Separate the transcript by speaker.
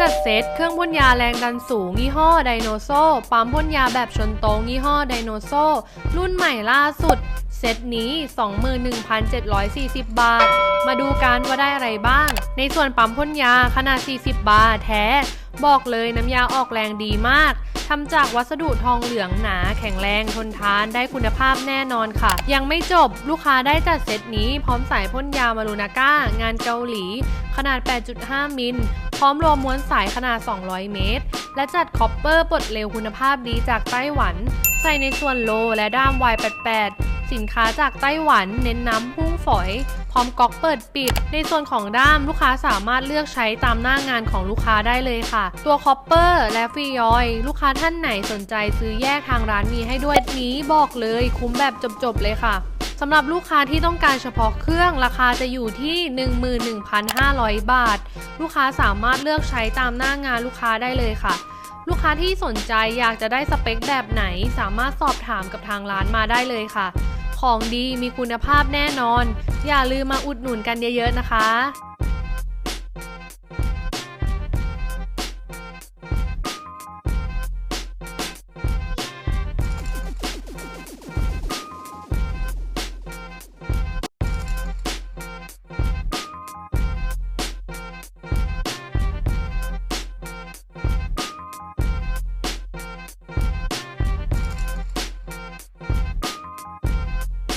Speaker 1: จัดเซตเครื่องพ่นยาแรงดันสูงยี่ห้อไดโนโซปั๊มพ่นยาแบบชนโตงยี่ห้อไดโนโซรุ่นใหม่ล่าสุด เซตนี้ 21,740 บาท มาดูกันว่าได้อะไรบ้าง ในส่วนปั๊มพ่นยาขนาด 40 บาทแท้ บอกเลยน้ำยาออกแรงดีมากทำจากวัสดุทองเหลืองหนา แข็งแรงทนทานได้คุณภาพแน่นอนค่ะ ยังไม่จบลูกค้าได้จัดเซตนี้พร้อมสายพ่นยามารูนาก้า งานเกาหลี ขนาด 8.5 มิล พร้อมรวมม้วนสายขนาด 200 เมตร และจัดคอปเปอร์ปลดเร็วคุณภาพดีจากไต้หวัน ใส่ในส่วนโลและด้าม Y88 สินค้าจากไต้หวันเน้นน้ำพุ่งฝอย พร้อมก๊อกเปิดปิด ในส่วนของด้ามลูกค้าสามารถเลือกใช้ตามหน้างานของลูกค้าได้เลยค่ะ ตัวคอปเปอร์และฟรียอยลูกค้าท่านไหนสนใจซื้อแยกทางร้านมีให้ด้วยนี้บอกเลยคุ้มแบบจบๆเลยค่ะสำหรับลูกค้าที่ต้องการเฉพาะเครื่องราคาจะอยู่ที่ 11,500 บาท ลูกค้าสามารถเลือกใช้ตามหน้างานลูกค้าได้เลยค่ะ ลูกค้าที่สนใจอยากจะได้สเปคแบบไหน สามารถสอบถามกับทางร้านมาได้เลยค่ะ ของดีมีคุณภาพแน่นอน อย่าลืมมาอุดหนุนกันเยอะๆนะคะ